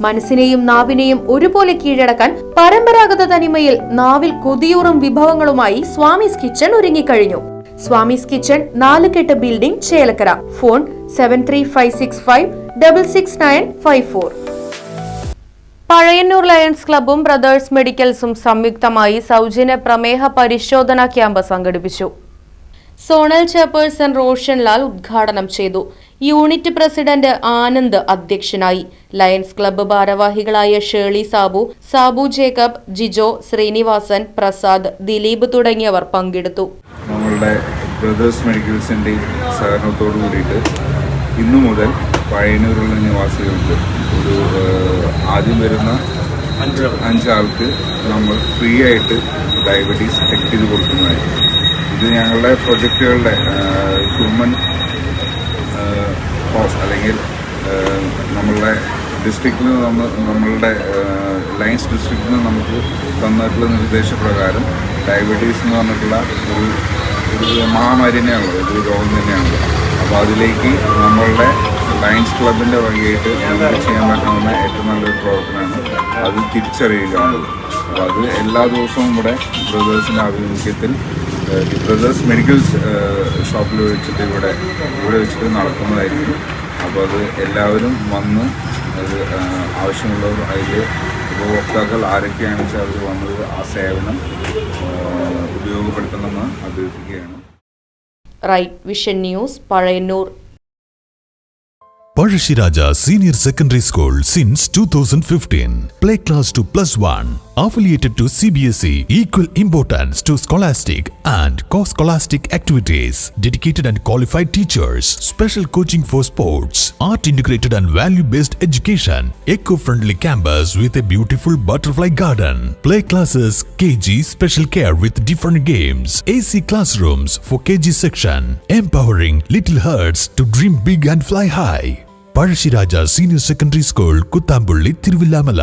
മനസ്സിനെയും നാവിനെയും ഒരുപോലെ കീഴടക്കാൻ പരമ്പരാഗത തനിമയിൽ നാവിൽ കൊതിയൂറും വിഭവങ്ങളുമായി സ്വാമിസ് കിച്ചൺ ഒരുങ്ങിക്കഴിഞ്ഞു. സ്വാമിസ് കിച്ചൺ നാലുകെട്ട് building Chelakkara. Phone seven three five six five double six nine five four Pazhayannur lions ക്ലബും brothers മെഡിക്കൽസും സംയുക്തമായി സൗജന്യ പ്രമേഹ പരിശോധനാ ക്യാമ്പ് സംഘടിപ്പിച്ചു. സോണൽ ചെയർപേഴ്സൺ റോഷൻ ലാൽ ഉദ്ഘാടനം ചെയ്തു. യൂണിറ്റ് പ്രസിഡന്റ് ആനന്ദ് അധ്യക്ഷനായി. ലയൺസ് ക്ലബ്ബ് ഭാരവാഹികളായ ഷേളി സാബു സാബു ജേക്കബ് ജിജോ ശ്രീനിവാസൻ പ്രസാദ് ദിലീപ് തുടങ്ങിയവർ പങ്കെടുത്തു. നമ്മളുടെ ബ്രദേഴ്സ് മെഡിക്കൽസിന്റെ സഹകരണത്തോടു കൂടിയിട്ട് ഇന്നു മുതൽ പഴയനൂരുള്ള നിവാസികൾക്ക് ഒരു ആദ്യം വരുന്ന അഞ്ചാൾക്ക് നമ്മൾ ഫ്രീ ആയിട്ട് ഡയബറ്റീസ് ചെക്ക് ചെയ്ത് കൊടുക്കുന്നതായിരിക്കും. ഇത് ഞങ്ങളുടെ പ്രൊജക്റ്റുകളുടെ ഹ്യൂമൻ ഹോസ് അല്ലെങ്കിൽ നമ്മളുടെ ഡിസ്ട്രിക്റ്റിൽ നിന്ന് നമ്മൾ നമ്മളുടെ ലയൻസ് ഡിസ്ട്രിക്റ്റിൽ നിന്ന് നമുക്ക് തന്നിട്ടുള്ള നിർദ്ദേശപ്രകാരം ഡയബറ്റീസ് എന്ന് പറഞ്ഞിട്ടുള്ള ഒരു ഒരു മഹാമാരി തന്നെയാണല്ലോ ഒരു രോഗം തന്നെയാണല്ലോ അപ്പോൾ അതിലേക്ക് നമ്മളുടെ ലയൻസ് ക്ലബിന്റെ വകയായിട്ട് നമുക്ക് ചെയ്യാൻ പറ്റുന്ന ഏറ്റവും നല്ലൊരു പ്രവർത്തനമാണ് അത് തിരിച്ചറിയുക അപ്പോൾ അത് എല്ലാ ദിവസവും ഇവിടെ ബ്രദേഴ്സിന്റെ ആഭിമുഖ്യത്തിൽ ബ്രദേഴ്സ് മെഡിക്കൽ ഷോപ്പിൽ വെച്ചിട്ട് ഇവിടെ ഇവിടെ വെച്ചിട്ട് നടക്കുന്നതായിരിക്കും അപ്പോൾ അത് എല്ലാവരും വന്ന് അത് ആവശ്യമുള്ളവർ അതിൽ ഉപഭോക്താക്കൾ ആരൊക്കെയാണെന്ന് വെച്ചാൽ അവർ വന്നത് ആ സേവനം ഉപയോഗപ്പെടുത്തണമെന്ന് അഭ്യർത്ഥിക്കുകയാണ് right vision news Pazhayannur Parashiraja Senior Secondary School since 2015. Play class to plus one. Affiliated to CBSE. Equal importance to scholastic and co-scholastic activities. Dedicated and qualified teachers. Special coaching for sports. Art integrated and value-based education. Eco-friendly campus with a beautiful butterfly garden. Play classes KG special care with different games. AC classrooms for KG section. Empowering little hearts to dream big and fly high. Pazhassiraja senior secondary school Kuthampully Thiruvilwamala